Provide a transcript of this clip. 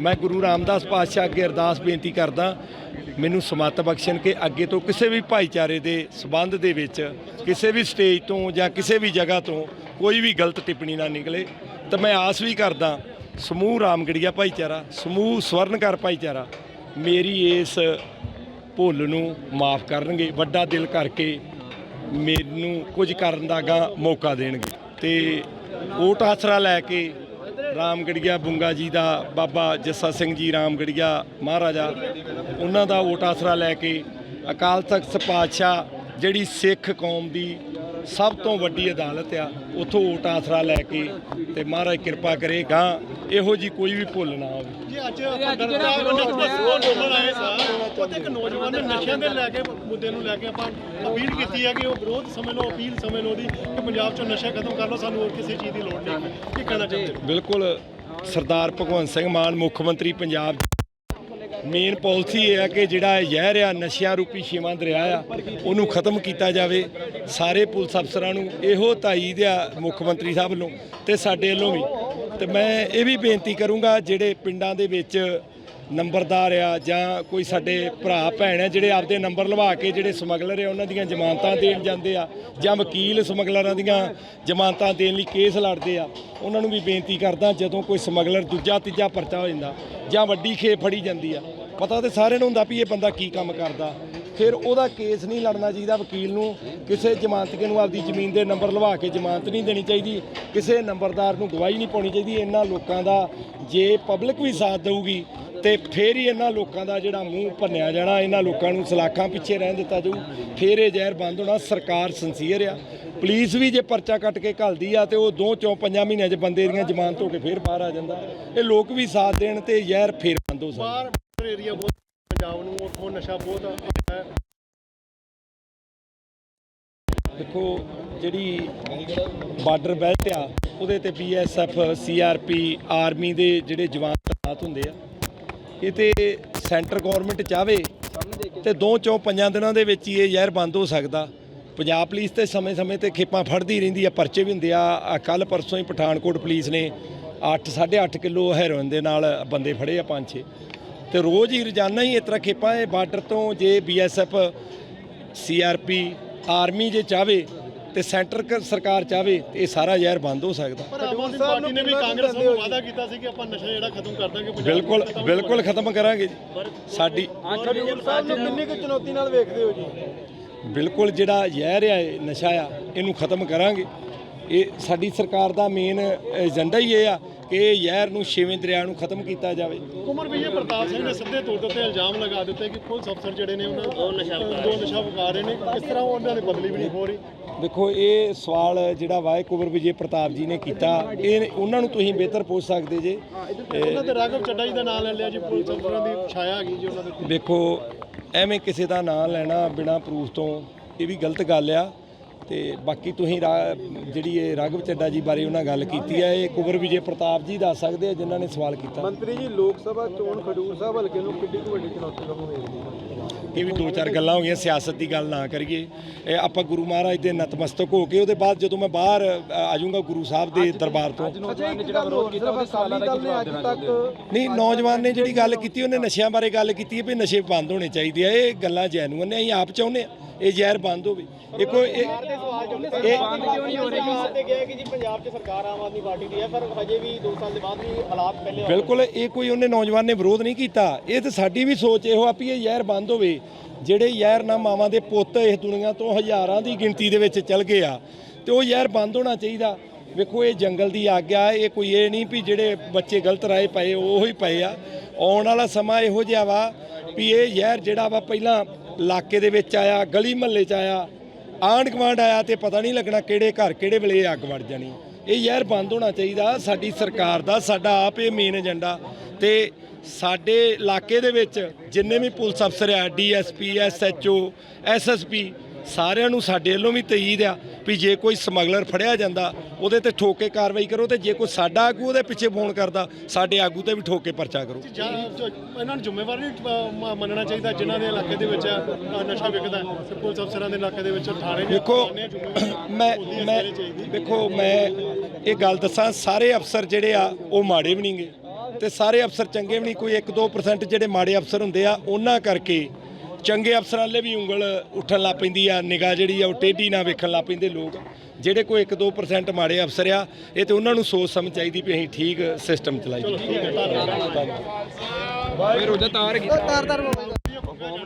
ਮੈਂ ਗੁਰੂ ਰਾਮਦਾਸ ਪਾਤਸ਼ਾਹ ਅੱਗੇ ਅਰਦਾਸ ਬੇਨਤੀ ਕਰਦਾ, ਮੈਨੂੰ ਸਮੱਤ ਬਖਸ਼ਣ ਕਿ ਅੱਗੇ ਤੋਂ ਕਿਸੇ ਵੀ ਭਾਈਚਾਰੇ ਦੇ ਸਬੰਧ ਦੇ ਵਿੱਚ, ਕਿਸੇ ਵੀ ਸਟੇਜ ਤੋਂ ਜਾਂ ਕਿਸੇ ਵੀ ਜਗ੍ਹਾ ਤੋਂ ਕੋਈ ਵੀ ਗਲਤ ਟਿੱਪਣੀ ਨਾ ਨਿਕਲੇ। ਤਾਂ ਮੈਂ ਆਸ ਵੀ ਕਰਦਾ, ਸਮੂਹ ਰਾਮਗੜੀਆ ਭਾਈਚਾਰਾ, ਸਮੂਹ ਸਵਰਨਕਾਰ ਭਾਈਚਾਰਾ, ਮੇਰੀ ਇਸ ਭੁੱਲ ਨੂੰ ਮਾਫ ਕਰਨਗੇ, ਵੱਡਾ ਦਿਲ ਕਰਕੇ ਮੈਨੂੰ ਕੁਝ ਕਰਨ ਦਾ ਗਾ ਮੌਕਾ ਦੇਣਗੇ। ਤੇ ਓਟ ਆਸਰਾ ਲੈ ਕੇ ਰਾਮਗੜੀਆ ਬੁੰਗਾ ਜੀ ਦਾ ਬਾਬਾ ਜੱਸਾ ਸਿੰਘ ਜੀ ਰਾਮਗੜੀਆ ਮਹਾਰਾਜਾ, ਉਹਨਾਂ ਦਾ ਵੋਟ ਆਸਰਾ ਲੈ ਕੇ ਅਕਾਲ ਤਖਤ ਪਾਤਸ਼ਾਹ ਜਿਹੜੀ ਸਿੱਖ ਕੌਮ ਦੀ ਸਭ ਤੋਂ ਵੱਡੀ ਅਦਾਲਤ ਆ ਉਥੋਂ ਓਟ ਆਸਰਾ ਲੈ ਕੇ ਤੇ ਮਹਾਰਾਜ ਕਿਰਪਾ ਕਰੇ ਗਾਂ ਇਹੋ ਜੀ ਕੋਈ ਵੀ ਭੁੱਲ ਨਾ ਹੋਵੇ। ਜੀ ਅੱਜ ਅੰਦੋਲਨ ਆਏ ਸਾਂ ਉੱਥੇ ਇੱਕ ਨੌਜਵਾਨ ਨੇ ਨਸ਼ਿਆਂ ਦੇ ਲੈ ਕੇ ਮੁੱਦੇ ਨੂੰ ਲੈ ਕੇ ਆਪਾਂ ਅਪੀਲ ਕੀਤੀ ਹੈ ਕਿ ਉਹ ਵਿਰੋਧ ਸਮਝ ਲਓ ਅਪੀਲ ਸਮਝ ਲਓ ਉਹਦੀ ਕਿ ਪੰਜਾਬ ਚੋਂ ਨਸ਼ਾ ਖਤਮ ਕਰ ਲਓ ਸਾਨੂੰ ਹੋਰ ਕਿਸੇ ਚੀਜ਼ ਦੀ ਲੋੜ ਨਹੀਂ। ਕੀ ਕਹਿਣਾ ਚਾਹੁੰਦੇ ਬਿਲਕੁਲ ਸਰਦਾਰ ਭਗਵੰਤ ਸਿੰਘ ਮਾਨ ਮੁੱਖ ਮੰਤਰੀ ਪੰਜਾਬ ਮੇਨ ਪਾਲਿਸੀ ਇਹ ਹੈ ਕਿ ਜਿਹੜਾ ਜ਼ਹਿਰ ਆ, ਨਸ਼ਿਆਂ ਰੂਪੀ ਛੇਵਾਂ ਦਰਿਆ ਆ, ਉਹਨੂੰ ਖਤਮ ਕੀਤਾ ਜਾਵੇ। ਸਾਰੇ ਪੁਲਿਸ ਅਫਸਰਾਂ ਨੂੰ ਇਹੋ ਤਾਈਦ ਆ ਮੁੱਖ ਮੰਤਰੀ ਸਾਹਿਬ ਵੱਲੋਂ ਤੇ ਸਾਡੇ ਵੱਲੋਂ ਵੀ। ਤੇ ਮੈਂ ਇਹ ਵੀ ਬੇਨਤੀ ਕਰੂੰਗਾ, ਜਿਹੜੇ ਪਿੰਡਾਂ ਦੇ ਵਿੱਚ ਨੰਬਰਦਾਰ ਆ ਜਾਂ ਕੋਈ ਸਾਡੇ ਭਰਾ, ਭੈਣ ਆ ਜਿਹੜੇ ਆਪਦੇ ਨੰਬਰ ਲਵਾ ਕੇ ਜਿਹੜੇ ਸਮਗਲਰ ਆ, ਉਹਨਾਂ ਦੀਆਂ ਜ਼ਮਾਨਤਾਂ ਦੇਣ ਜਾਂਦੇ ਆ ਜਾਂ ਵਕੀਲ ਸਮਗਲਰਾਂ ਦੀਆਂ ਜ਼ਮਾਨਤਾਂ ਦੇਣ ਲਈ ਕੇਸ ਲੜਦੇ ਆ, ਉਹਨਾਂ ਨੂੰ ਵੀ ਬੇਨਤੀ ਕਰਦਾ ਜਦੋਂ ਕੋਈ ਸਮਗਲਰ ਦੂਜਾ, ਤੀਜਾ ਪਰਚਾ ਹੋ ਜਾਂਦਾ ਜਾਂ ਵੱਡੀ ਖੇਪ ਫੜੀ ਜਾਂਦੀ ਆ, ਪਤਾ ਤੇ ਸਾਰਿਆਂ ਨੂੰ ਹੁੰਦਾ ਵੀ ਇਹ ਬੰਦਾ ਕੀ ਕੰਮ ਕਰਦਾ। ਫਿਰ ਉਹਦਾ ਕੇਸ ਨਹੀਂ ਲੜਨਾ ਚਾਹੀਦਾ ਵਕੀਲ ਨੂੰ, ਕਿਸੇ ਜ਼ਮਾਨਤਕੇ ਨੂੰ ਆਪਦੀ ਜ਼ਮੀਨ ਦੇ ਨੰਬਰ ਲਵਾ ਕੇ ਜ਼ਮਾਨਤ ਨਹੀਂ ਦੇਣੀ ਚਾਹੀਦੀ, ਕਿਸੇ ਨੰਬਰਦਾਰ ਨੂੰ ਗਵਾਹੀ ਨਹੀਂ ਪਾਉਣੀ ਚਾਹੀਦੀ, ਇਹਨਾਂ ਲੋਕਾਂ ਦਾ ਜੇ ਪਬਲਿਕ ਵੀ ਸਾਥ ਦੇਊਗੀ ਤੇ ਫੇਰ ਹੀ ਇਹਨਾਂ ਲੋਕਾਂ ਦਾ ਜਿਹੜਾ ਮੂੰਹ ਭੰਨਿਆ ਜਾਣਾ ਇਹਨਾਂ ਲੋਕਾਂ ਨੂੰ ਸਲਾਖਾਂ ਪਿੱਛੇ ਰਹਿਣ ਦਿੱਤਾ ਜਾਊ ਫੇਰ ਇਹ ਜ਼ਹਿਰ ਬੰਦ ਹੋਣਾ ਸਰਕਾਰ ਸੰਸੀਅਰ ਆ। ਪੁਲਿਸ ਵੀ ਜੇ ਪਰਚਾ ਕੱਟ ਕੇ ਘੱਲਦੀ ਆ ਤੇ ਉਹ ਦੋ ਚੋਂ ਪੰਜਾਂ ਮਹੀਨਿਆਂ 'ਚ ਬੰਦੇ ਦੀਆਂ ਜ਼ਮਾਨਤ ਹੋ ਕੇ ਫੇਰ ਬਾਹਰ ਆ ਜਾਂਦਾ। ਇਹ ਲੋਕ ਵੀ ਸਾਥ ਦੇਣ ਤੇ ਜ਼ਹਿਰ ਫੇਰ ਬੰਦ ਹੋ ਸਕਦਾ। ਬਾਹਰ ਏਰੀਆ ਬਹੁਤ ਪੰਜਾਬ ਨੂੰ ਉੱਥੋਂ ਨਸ਼ਾ ਬਹੁਤ ਹੈ ਦੇਖੋ ਜਿਹੜੀ ਬਾਰਡਰ ਬੈਲਟ ਆ ਉਹਦੇ ਤੇ ਬੀਐਸਐਫ ਸੀਆਰਪੀ ਆਰਮੀ ਦੇ ਜਿਹੜੇ ਜਵਾਨ ਤੈਨਾਤ ਹੁੰਦੇ ਆ ਇਹ ਤੇ ਸੈਂਟਰ ਗਵਰਨਮੈਂਟ ਚਾਵੇ ਤੇ ਦੋ ਚੋਂ ਪੰਜਾਂ ਦਿਨਾਂ ਦੇ ਵਿੱਚ ਹੀ ਇਹ ਜ਼ਹਿਰ ਬੰਦ ਹੋ ਸਕਦਾ। ਪੰਜਾਬ ਪੁਲਿਸ ਤੇ ਸਮੇਂ-ਸਮੇਂ ਤੇ ਖੇਪਾਂ ਫੜਦੀ ਰਹਿੰਦੀ ਆ, ਪਰਚੇ ਵੀ ਹੁੰਦੇ ਆ। ਕੱਲ ਪਰਸੋਂ ਹੀ ਪਠਾਨਕੋਟ ਪੁਲਿਸ ਨੇ 8 8.5 ਕਿਲੋ ਹੈਰੋਇਨ ਦੇ ਨਾਲ ਬੰਦੇ ਫੜੇ ਆ ਪੰਜ, ਛੇ। ਤੇ ਰੋਜ਼ ਹੀ ਰੋਜ਼ਾਨਾ ਹੀ ਇਸ ਤਰ੍ਹਾਂ ਖੇਪਾਂ, ਇਹ ਬਾਰਡਰ ਤੋਂ ਜੇ ਬੀਐਸਐਫ ਸੀਆਰਪੀ ਆਰਮੀ ਜੇ ਚਾਵੇ ਤੇ ਸੈਂਟਰ ਕ- ਸਰਕਾਰ ਚਾਵੇ ਤੇ ਇਹ ਸਾਰਾ ਜ਼ਹਿਰ ਬੰਦ ਹੋ ਸਕਦਾ। ਪਰ ਆਮ ਆਦਮੀ ਪਾਰਟੀ ਨੇ ਵੀ ਕਾਂਗਰਸ ਨੂੰ ਵਾਅਦਾ ਕੀਤਾ ਸੀ ਕਿ ਆਪਾਂ ਨਸ਼ਾ ਜਿਹੜਾ ਖਤਮ ਕਰ ਦਾਂਗੇ ਪੰਜਾਬ ਬਿਲਕੁਲ ਬਿਲਕੁਲ ਖਤਮ ਕਰਾਂਗੇ ਜੀ। ਸਾਡੀ ਸਾਹਿਬ ਨੂੰ ਕਿੰਨੀ ਕੁ ਚੁਣੌਤੀ ਨਾਲ ਵੇਖਦੇ ਹੋ ਜੀ? ਬਿਲਕੁਲ ਜਿਹੜਾ ਜ਼ਹਿਰ ਆ ਇਹ ਨਸ਼ਾ ਆ ਇਹਨੂੰ ਖਤਮ ਕਰਾਂਗੇ। ਇਹ ਸਾਡੀ ਸਰਕਾਰ ਦਾ ਮੇਨ ਏਜੰਡਾ ਹੀ ਇਹ ਆ ਕਿ ਇਹ ਜ਼ਹਿਰ ਨੂੰ ਛੇਵੇਂ ਦਰਿਆ ਨੂੰ ਖਤਮ ਕੀਤਾ ਜਾਵੇ। ਕੁਮਰ ਵਿਜੇ ਪ੍ਰਤਾਪ ਸਿੰਘ ਨੇ ਸਿੱਧੇ ਤੌਰ ਤੇ ਇਲਜ਼ਾਮ ਲਗਾ ਦਿੱਤੇ ਕਿ ਪੁਲਿਸ ਅਫਸਰ ਜਿਹੜੇ ਨੇ ਉਹਨਾਂ ਦੋ ਨਸ਼ਾ ਰਹੇ ਨੇ। ਕਿਸ ਤਰ੍ਹਾਂ ਉਹਨਾਂ ਦੀ ਬਦਲੀ ਵੀ ਨਹੀਂ ਹੋ ਰਹੀ। ਦੇਖੋ ਇਹ ਸਵਾਲ ਜਿਹੜਾ ਵਾਏ ਕੁਬਰ ਵਿਜੇ ਪ੍ਰਤਾਪ ਜੀ ਨੇ ਕੀਤਾ। ਇਹ ਉਹਨਾਂ ਨੂੰ ਤੁਸੀਂ ਬਿਹਤਰ ਪੁੱਛ ਸਕਦੇ ਜੇ। ਉਹਨਾਂ ਤੇ ਰਾਘਵ ਚੱਡਾ ਜੀ ਦਾ ਨਾਮ ਲੈ ਲਿਆ ਜੀ ਪੁਲਿਸ ਅਫਸਰਾਂ ਦੀ ਛਾਇਆ ਹੈਗੀ ਜੀ ਉਹਨਾਂ ਦੇ ਦੇਖੋ ਐਵੇਂ ਕਿਸੇ ਦਾ ਨਾਂ ਲੈਣਾ ਬਿਨਾ ਪ੍ਰੂਫ ਤੋਂ ਇਹ ਵੀ ਗਲਤ ਗੱਲ ਆ। ਤੇ ਬਾਕੀ ਤੁਸੀਂ ਰਾ- ਜਿਹੜੀ ਇਹ ਰਾਘਵ ਚੱਡਾ ਜੀ ਬਾਰੇ ਉਹਨਾਂ ਗੱਲ ਕੀਤੀ ਹੈ ਇਹ ਕੁਬਰ ਵਿਜੇ ਪ੍ਰਤਾਪ ਜੀ ਦੱਸ ਸਕਦੇ ਆ ਜਿਨ੍ਹਾਂ ਨੇ ਸਵਾਲ ਕੀਤਾ। ਮੰਤਰੀ ਜੀ ਲੋਕ ਸਭਾ ਚੋਣ ਖਡੂਰ ਸਾਹਿਬ ਹਲਕੇ ਨੂੰ ਕਿੰਨੀ ਕੁ ਵੱਡੀ ਚੁਣੌਤੀ ਵਜੋਂ ਵੇਖਦੇ ਇਹ ਵੀ ਦੋ ਚਾਰ ਗੱਲਾਂ ਹੋ ਗਈਆਂ ਸਿਆਸਤ ਦੀ ਗੱਲ ਨਾ ਕਰੀਏ। ਇਹ ਆਪਾਂ ਗੁਰੂ ਮਹਾਰਾਜ ਦੇ ਨਤਮਸਤਕ ਹੋ ਕੇ ਉਹਦੇ ਬਾਅਦ ਜਦੋਂ ਮੈਂ ਬਾਹਰ ਆ ਜਾਊਂਗਾ ਗੁਰੂ ਸਾਹਿਬ ਦੇ ਦਰਬਾਰ ਤੋਂ। ਨਹੀਂ ਨੌਜਵਾਨ ਨੇ ਜਿਹੜੀ ਗੱਲ ਕੀਤੀ ਉਹਨੇ ਨਸ਼ਿਆਂ ਬਾਰੇ ਗੱਲ ਕੀਤੀ ਹੈ ਵੀ ਨਸ਼ੇ ਬੰਦ ਹੋਣੇ ਚਾਹੀਦੇ ਆ। ਇਹ ਗੱਲਾਂ ਜੈਨੂਅਨ ਨੇ ਅਸੀਂ ਆਪ ਚਾਹੁੰਦੇ ਆ। ਇਹ ਜ਼ਹਿਰ ਬੰਦ ਹੋਵੇ। ਇਹ ਕੋਈ ਇਹ ਤੇ ਗਿਆ ਕਿ ਜੀ ਪੰਜਾਬ 'ਚ ਸਰਕਾਰ ਆਮ ਆਦਮੀ ਪਾਰਟੀ ਦੀ ਹੈ ਪਰ ਹਜੇ ਵੀ 2 ਸਾਲ ਦੇ ਬਾਅਦ ਵੀ ਹਾਲਾਤ ਪਹਿਲੇ ਬਿਲਕੁਲ ਇਹ ਕੋਈ ਉਹਨੇ ਨੌਜਵਾਨ ਨੇ ਵਿਰੋਧ ਨਹੀਂ ਕੀਤਾ। ਇਹ ਤੇ ਸਾਡੀ ਵੀ ਸੋਚ ਇਹੋ ਆ ਵੀ ਇਹ ਜ਼ਹਿਰ ਬੰਦ ਹੋਵੇ। ਜਿਹੜੇ ਜ਼ਹਿਰ ਨਾ ਮਾਵਾਂ ਦੇ ਪੁੱਤ ਇਸ ਦੁਨੀਆ ਤੋਂ ਹਜ਼ਾਰਾਂ ਦੀ ਗਿਣਤੀ ਦੇ ਵਿੱਚ ਚਲ ਗਏ ਆ ਤੇ ਉਹ ਜ਼ਹਿਰ ਬੰਦ ਹੋਣਾ ਚਾਹੀਦਾ। ਵੇਖੋ ਇਹ ਜੰਗਲ ਦੀ ਆਗਿਆ ਇਹ ਕੋਈ ਇਹ ਨਹੀਂ ਵੀ ਜਿਹੜੇ ਬੱਚੇ ਗਲਤ ਰਾਏ ਪਏ ਉਹ ਹੀ ਪਏ ਆ। ਆਉਣ ਵਾਲਾ ਸਮਾਂ ਇਹੋ ਜਿਹਾ ਵਾ ਵੀ ਇਹ ਜ਼ਹਿਰ ਜਿਹੜਾ ਵਾ ਪਹਿਲਾਂ ਇਲਾਕੇ ਦੇ ਵਿੱਚ ਆਇਆ, ਗਲੀ ਮਹੱਲੇ 'ਚ ਆਇਆ, ਆਂਢ ਗੁਆਂਢ ਆਇਆ ਤੇ ਪਤਾ ਨਹੀਂ ਲੱਗਣਾ ਕਿਹੜੇ ਘਰ ਕਿਹੜੇ ਵੇਲੇ ਇਹ ਅੱਗ ਵੜ ਜਾਣੀ। ਇਹ ਯਾਰ ਬੰਦ ਹੋਣਾ ਚਾਹੀਦਾ, ਸਾਡੀ ਸਰਕਾਰ ਦਾ, ਸਾਡਾ ਆਪ ਇਹ ਮੇਨ ਏਜੰਡਾ ਤੇ ਸਾਡੇ ਇਲਾਕੇ ਦੇ ਵਿੱਚ ਜਿੰਨੇ ਵੀ ਪੁਲਿਸ ਅਫਸਰ ਆ, ਡੀਐਸਪੀ, ਐਸਐਚਓ, ਐਸਐਸਪੀ, ਸਾਰਿਆਂ ਨੂੰ ਸਾਡੇ ਵੱਲੋਂ ਵੀ ਤਈਦ ਆ। ਵੀ ਜੇ ਕੋਈ ਸਮਗਲਰ ਫੜਿਆ ਜਾਂਦਾ ਉਹਦੇ ਤੇ ਠੋਕ ਕੇ ਕਾਰਵਾਈ ਕਰੋ ਤੇ ਜੇ ਕੋਈ ਸਾਡਾ ਆਗੂ ਉਹਦੇ ਪਿੱਛੇ ਫੋਨ ਕਰਦਾ ਸਾਡੇ ਆਗੂ ਤੇ ਵੀ ਠੋਕ ਕੇ ਪਰਚਾ ਕਰੋ। ਜਾਂ ਜੋ ਇਹਨਾਂ ਨੂੰ ਜ਼ਿੰਮੇਵਾਰ ਨਹੀਂ ਮ- ਮੰਨਣਾ ਚਾਹੀਦਾ ਜਿਨ੍ਹਾਂ ਦੇ ਇਲਾਕੇ ਦੇ ਵਿੱਚ ਅ, ਨਸ਼ਾ ਵਿਕਦਾ ਹੈ। ਤੇ ਪੁਲਿਸ ਅਫਸਰਾਂ ਦੇ ਇਲਾਕੇ ਦੇ ਵਿੱਚ ਥਾਣੇ ਦੇ ਦੇਖੋ ਥਾਣੇ ਜ਼ਿੰਮੇਵਾਰੀ ਮੈਂ ਹੁੰਦੀ ਹੈ ਮੈਂ ਸਾਰੇ ਚਾਹੀਦੀ। ਦੇਖੋ ਮੈਂ ਇਹ ਗੱਲ ਦੱਸਾਂ ਸਾਰੇ ਅਫਸਰ ਜਿਹੜੇ ਆ ਉਹ ਮਾੜੇ ਵੀ ਨਹੀਂਗੇ ਤੇ ਸਾਰੇ ਅਫਸਰ ਚੰਗੇ ਵੀ ਨਹੀਂ ਕੋਈ 1-2% ਜਿਹੜੇ ਮਾੜੇ ਅਫਸਰ ਹੁੰਦੇ ਆ ਉਹਨਾਂ ਕਰਕੇ ਚੰਗੇ ਅਫਸਰਾਂ ਲਈ ਵੀ ਉਂਗਲ ਉੱਠਣ ਲੱਗ ਪੈਂਦੀ ਆ ਨਿਗਾਹ ਜਿਹੜੀ ਆ ਉਹ ਟੇਢੀ ਨਾ ਵੇਖਣ ਲੱਗ ਪੈਂਦੇ ਲੋਕ। ਜਿਹੜੇ ਕੋਈ 1-2% ਮਾੜੇ ਅਫਸਰ ਆ ਇਹ ਤੇ ਉਹਨਾਂ ਨੂੰ ਸੋਚ ਸਮਝ ਚਾਹੀਦੀ ਵੀ ਅਸੀਂ ਠੀਕ ਸਿਸਟਮ ਚਲਾਈਏ। ਤਾਰ ਤਾਰ ਮੋਬਾਈਲ